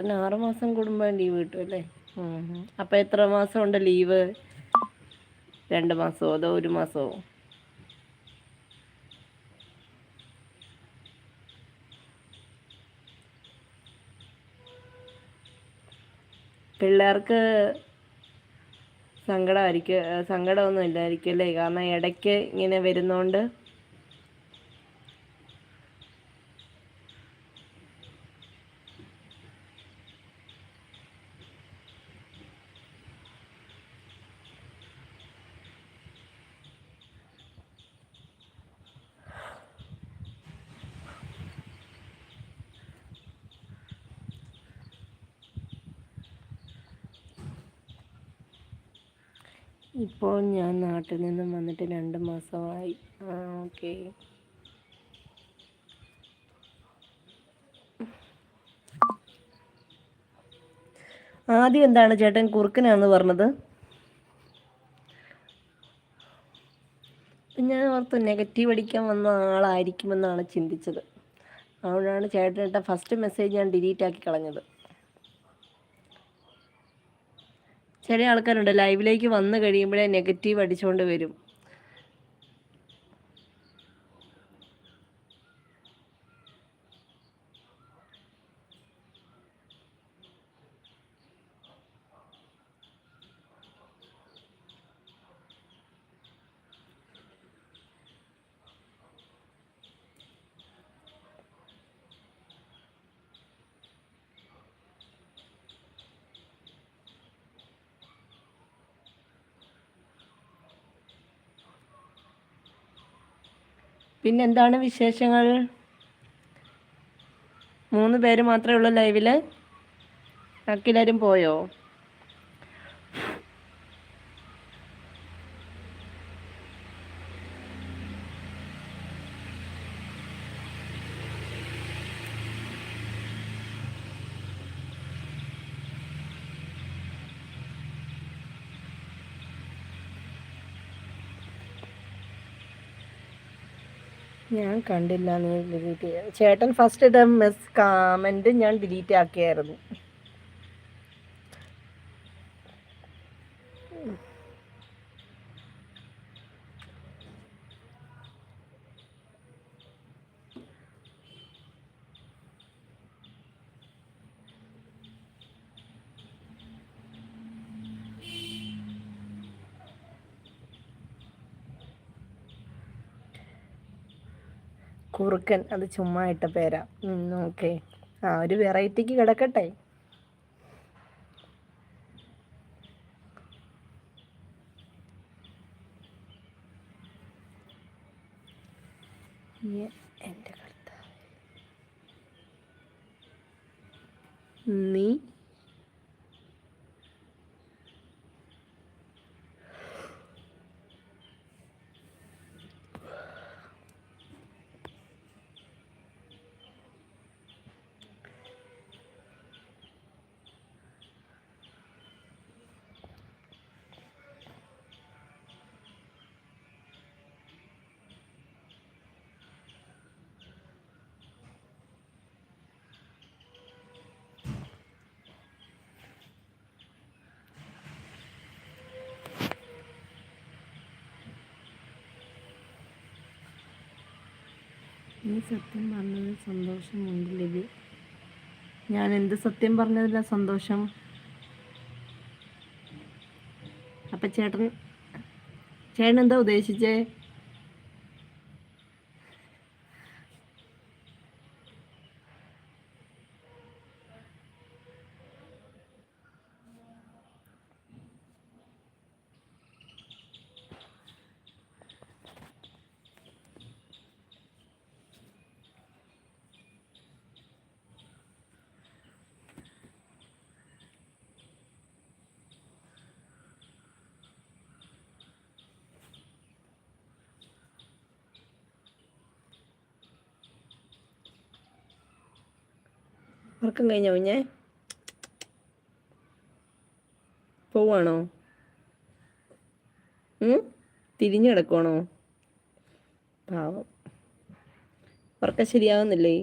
പിന്നെ ആറ് മാസം കൂടുമ്പോൾ ലീവ് കിട്ടും അല്ലേ? അപ്പം എത്ര മാസം ഉണ്ട് ലീവ് രണ്ട് മാസോ അതോ ഒരു മാസോ? പിള്ളേർക്ക് സങ്കടമായിരിക്കും സങ്കടമൊന്നും ഇല്ലായിരിക്കും അല്ലേ? കാരണം ഇടയ്ക്ക് ഇങ്ങനെ വരുന്നോണ്ട് ഇപ്പോൾ ഞാൻ നാട്ടിൽ നിന്നും വന്നിട്ട് രണ്ട് മാസമായി. ഓക്കെ. ആദ്യം എന്താണ് ചേട്ടൻ കുറുക്കനാന്ന് പറഞ്ഞത്? ഞാൻ ഓർത്ത് നെഗറ്റീവ് അടിക്കാൻ വന്ന ആളായിരിക്കുമെന്നാണ് ചിന്തിച്ചത്. അതുകൊണ്ടാണ് ചേട്ടനിട്ട ഫസ്റ്റ് മെസ്സേജ് ഞാൻ ഡിലീറ്റ് ആക്കി കളഞ്ഞത്. ചില ആൾക്കാരുണ്ട് ലൈവിലേക്ക് വന്നു കഴിയുമ്പോഴേ നെഗറ്റീവ് അടിച്ചുകൊണ്ട് വരും. പിന്നെന്താണ് വിശേഷങ്ങൾ? മൂന്ന് പേര് മാത്രമേ ഉള്ളൂ ലൈവിൽ ബാക്കിയെല്ലാവരും പോയോ? ഞാൻ കണ്ടില്ല ഡിലീറ്റ് ചേട്ടൻ ഫസ്റ്റ് ഇട്ട മെസ് കാമെന്റ് ഞാൻ ഡിലീറ്റ് ആക്കിയായിരുന്നു. കുറുക്കൻ അത് ചുമ്മാ ഇട്ട പേരാ. ഓക്കെ ആ ഒരു വെറൈറ്റിക്ക് കിടക്കട്ടെ. നീ നീ സത്യം പറഞ്ഞതിൽ സന്തോഷമുണ്ട് ലിബി. ഞാൻ എന്ത് സത്യം പറഞ്ഞതില്ല സന്തോഷം? അപ്പം ചേട്ടൻ ചേട്ടൻ എന്താ ഉദ്ദേശിച്ചേ? ഉറക്കം കഴിഞ്ഞോ ഞാൻ പോവാണോ? തിരിഞ്ഞു കിടക്കുവാണോ? പാവം. ഉറക്കം ശരിയാവുന്നില്ലേ?